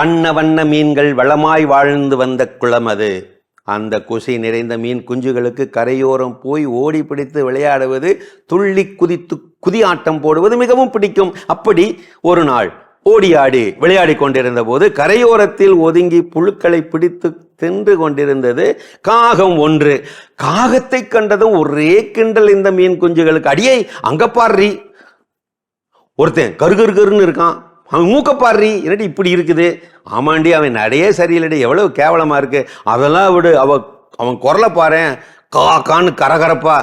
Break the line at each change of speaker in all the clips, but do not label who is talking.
வண்ண வண்ண மீன்கள் வளமாய் வாழ்ந்து வந்த குளம் அது. அந்த குசி நிறைந்த மீன் குஞ்சுகளுக்கு கரையோரம் போய் ஓடி பிடித்து விளையாடுவது துள்ளி குதித்து குதியாட்டம் போடுவது மிகவும் பிடிக்கும். அப்படி ஒரு நாள் ஓடியாடி விளையாடி கொண்டிருந்த போது கரையோரத்தில் ஒதுங்கி புழுக்களை பிடித்து தின்று கொண்டிருந்தது காகம் ஒன்று. காகத்தை கண்டதும் ஒரே கிண்டல் இந்த மீன் குஞ்சுகளுக்கு. அடியே அங்க பாடுறி ஒருத்தன் கரு இருக்கான். அவன் மூக்கப்பாடுறி என்னடி இப்படி இருக்குது? ஆமாண்டி அவன் நடையே சரியில்லடி. எவ்வளவு கேவலமாக இருக்கு. அதெல்லாம் விடு. அவ அவன் குரலை பாரேன். கா கான்னு கரகரப்பா.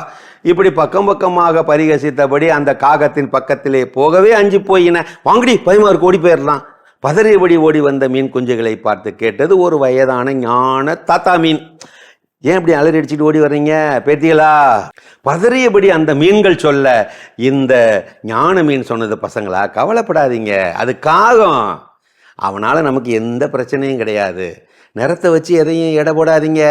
இப்படி பக்கம் பக்கமாக பரிகசித்தபடி அந்த காகத்தின் பக்கத்திலே போகவே அஞ்சு போயின. வாங்கடி பதிமாறு கோடி போயிடலாம் பதறியபடி ஓடி வந்த மீன் குஞ்சுகளை பார்த்து கேட்டது ஒரு வயதான ஞான தாத்தா மீன். ஏன் இப்படி அலறி அடிச்சுட்டு ஓடி வர்றீங்க? பேத்தியலா பதறியபடி அந்த மீன்கள் சொல்ல இந்த ஞான மீன் சொன்னது பசங்களா? கவலைப்படாதீங்க. அது காகம். அவனால் நமக்கு எந்த பிரச்சனையும் கிடையாது. நிறத்தை வச்சு எதையும் எடை போடாதீங்க.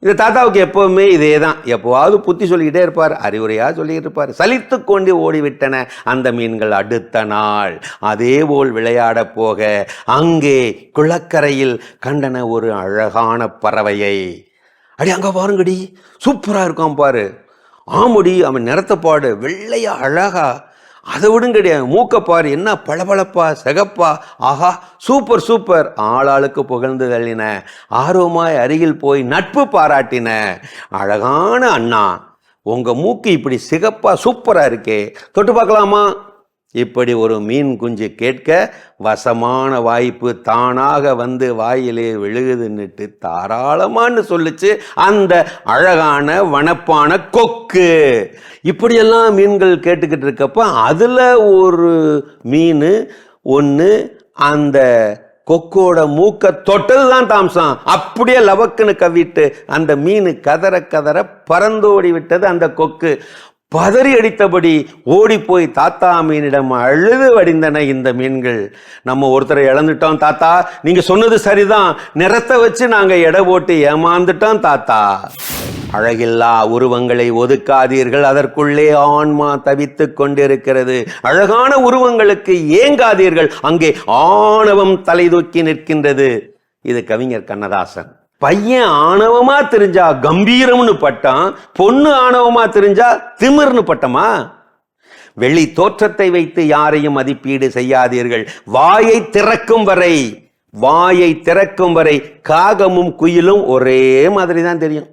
இந்த தாத்தாவுக்கு எப்போவுமே இதே தான் எப்போவாவது புத்தி சொல்லிக்கிட்டே இருப்பார். அறிவுரையாக சொல்லிக்கிட்டு இருப்பார். சலித்து கொண்டு ஓடிவிட்டன அந்த மீன்கள் அடுத்த நாள். அதே போல் விளையாட போக அங்கே குளக்கரையில் கண்டன ஒரு அழகான பறவையை அடி அங்கே பாருங்கடி. சூப்பராக இருக்கான் பாரு. ஆமுடி அவன் நிறத்தப்பாடு பாடு அழகா. அதை விடுங்கடி அவன் மூக்க என்ன பளபளப்பா சிகப்பா. ஆஹா சூப்பர் சூப்பர். ஆளாளுக்கு புகழ்ந்து தள்ளின. ஆர்வமாய் அருகில் போய் நட்பு பாராட்டின. அழகான அண்ணா. உங்கள் மூக்கு இப்படி சிகப்பா சூப்பராக இருக்கே. தொட்டு பார்க்கலாமா? இப்படி ஒரு மீன் குஞ்சு கேட்க வசமான வாய்ப்பு தானாக வந்து வாயிலே விழுகுதுன்னுட்டு தாராளமானு சொல்லிச்சு அந்த அழகான வனப்பான கொக்கு. இப்படியெல்லாம் மீன்கள் கேட்டுக்கிட்டு இருக்கப்போ அதில் ஒரு மீன் ஒன்று அந்த கொக்கோட மூக்க தொட்டது தான் தாம்சம் அப்படியே லவக்குன்னு கவிட்டு அந்த மீன் கதற கதற பறந்தோடி விட்டது அந்த கொக்கு. பதறி அடித்தபடி ஓடிப்போய் தாத்தா மீனிடம் அழுது வடிந்தன இந்த மீன்கள். நம்ம ஒருத்தரை இழந்துட்டோம் தாத்தா. நீங்க சொன்னது சரிதான். நிறத்தை வச்சு நாங்க எடை போட்டு ஏமாந்துட்டோம் தாத்தா. அழகில்லா உருவங்களை ஒதுக்காதீர்கள். அதற்குள்ளே ஆன்மா தவித்துக் கொண்டிருக்கிறது. அழகான உருவங்களுக்கு ஏங்காதீர்கள். அங்கே ஆணவம் தலை தூக்கி நிற்கின்றது. இது கவிஞர் கண்ணதாசன். பையன் ஆணவமா தெரிஞ்சா கம்பீரம்னு பட்டம் பொண்ணு ஆணவமா தெரிஞ்சா திமிர்னு பட்டமா? வெளி தோற்றத்தை வைத்து யாரையும் மதிப்பீடு செய்யாதீர்கள். வாயை திறக்கும் வரை வாயை திறக்கும் வரை காகமும் குயிலும் ஒரே மாதிரி தான் தெரியும்.